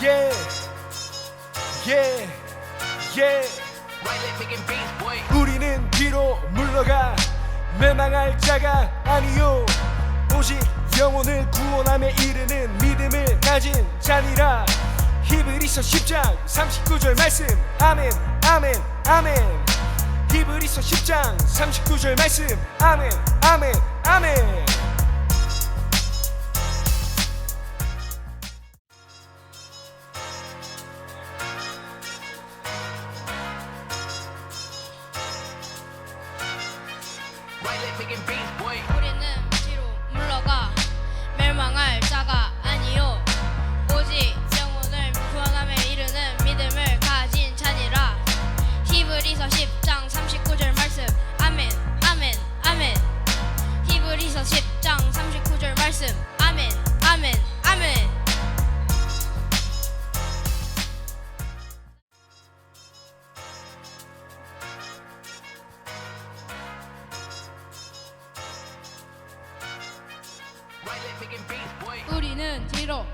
yeah, yeah, yeah. 우리는 뒤로 물러가 멸망할 자가 아니요. 오직 영혼을 구원함에 이르는 믿음을 가진 자니라. 히브리서 10장 39절 말씀. 아멘 아멘 아멘. 히브리서 10장 39절 말씀. 아멘 아멘 아멘 우리는 뒤로 물러가 멸망할 자가 아니요. 오직 영혼을 구원함에 이르는 믿음을 가진 자니라. 히브리서 10장 39절 말씀. 아멘 아멘 아멘. 히브리서 10장 39절 말씀. 아멘 우리는 뒤로